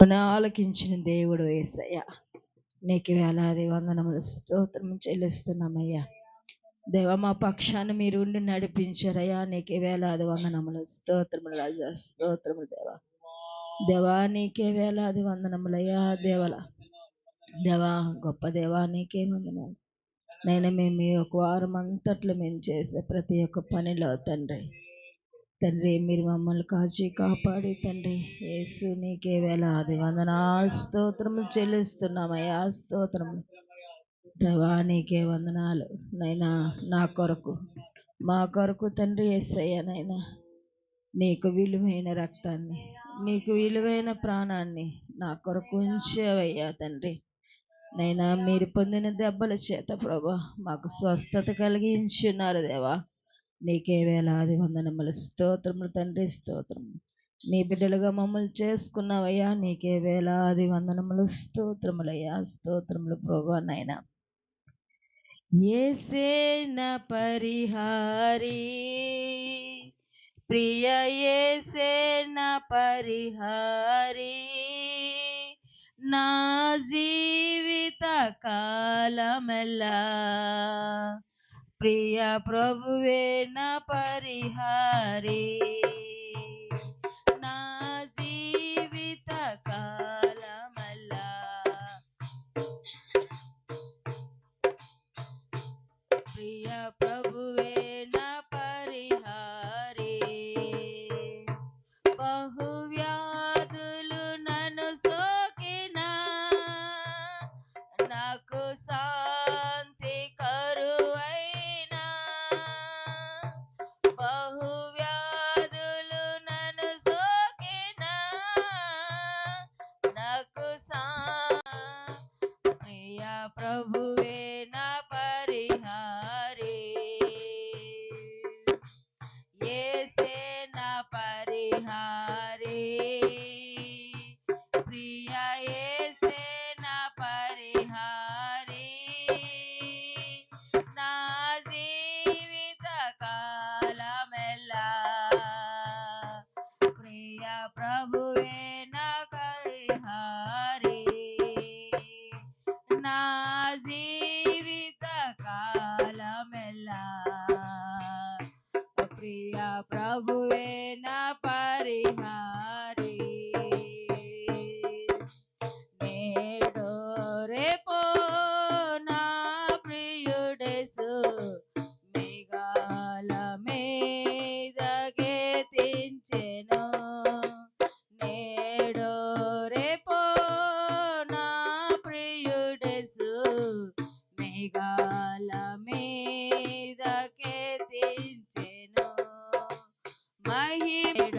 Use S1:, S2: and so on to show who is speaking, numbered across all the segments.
S1: నా ఆలకించిన దేవుడు ఏసయ్య. నీకు వేలాది వందనములు స్తోత్రం చెల్లిస్తున్నామయ్యా. దేవ మా పక్షాన మీరు ఉండి నడిపించారయ్యా. నీకే వేలాది వందనములు స్తోత్రములు రాజా స్తోత్రములు దేవా. దేవా నీకే వేలాది వందనములయ్యా దేవల. దేవా గొప్ప దేవా నీకే వందనాలు. నేను మేము ఈ ఒక వారం అంతట్లో మేము చేసే ప్రతి ఒక్క పనిలో తండ్రి. తండ్రి మీరు మమ్మల్ని కాచి కాపాడి తండ్రి. యేసు నీకే వేలాది వందనాలు. స్తోత్రములు చెల్లిస్తున్నామయ్యా స్తోత్రములు. దేవా నీకే వందనాలు. నైనా నా కొరకు మా కొరకు తండ్రి యేసయ్య నైనా నీకు విలువైన రక్తాన్ని నీకు విలువైన ప్రాణాన్ని నా కొరకు ఉంచేవయ్యా తండ్రి. నైనా మీరు పొందిన దెబ్బల చేత ప్రభా మాకు స్వస్థత కలిగించున్నారు దేవా. నీకే వేలాది వందనములు. స్తోత్రములు తండ్రి స్తోత్రములు. నీ బిడ్డలుగా మమ్మల్ని చేసుకున్నావయ్యా. నీకే వేలాది వందనములు. స్తోత్రములయ్యా. స్తోత్రములు ప్రభా నైనా ఏసేన పరిహారి. ప్రియ ఏసేన పరిహారి. నా జీవిత కాలమెల్లా ప్రియ ప్రభువే నా పరిహారి My. hear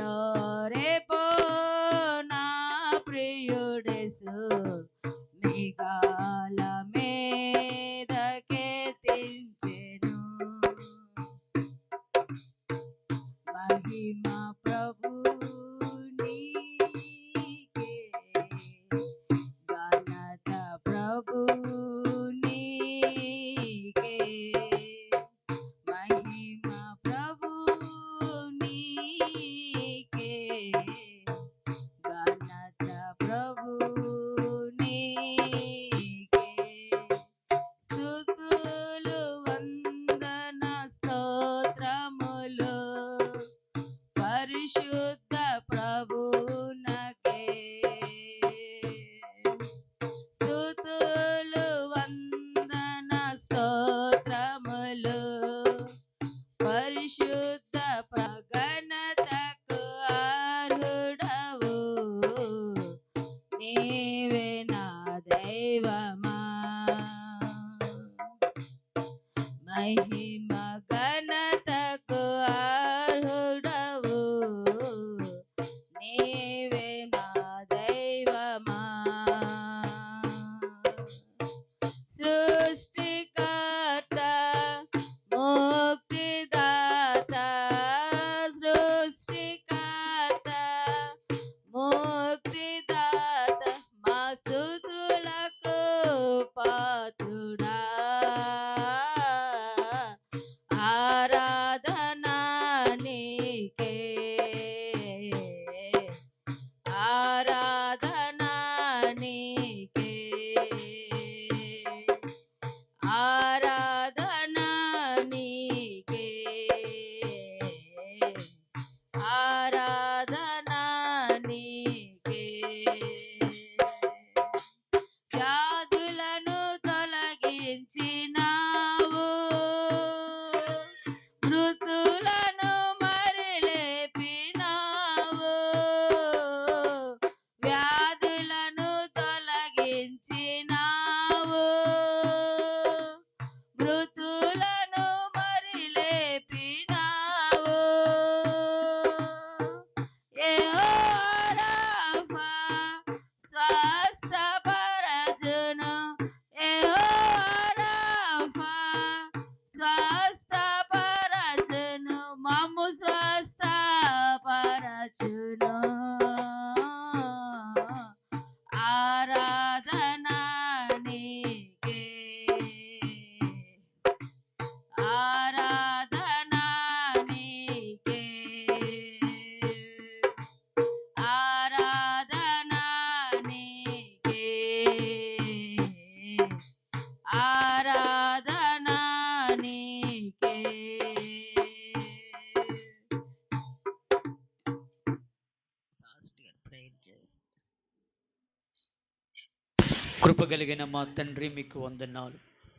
S2: కృప కలిగిన మా తండ్రి మీకు వందనాలు.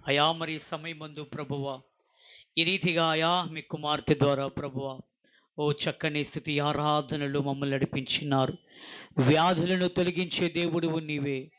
S2: అయా మరి సమయమందు ప్రభువ ఈ రీతిగా అయా మీ కుమార్తె ద్వారా ప్రభువ ఓ చక్కని స్థితి ఆరాధనలు మమ్మల్ని నడిపించినారు. వ్యాధులను తొలగించే దేవుడువు నీవే.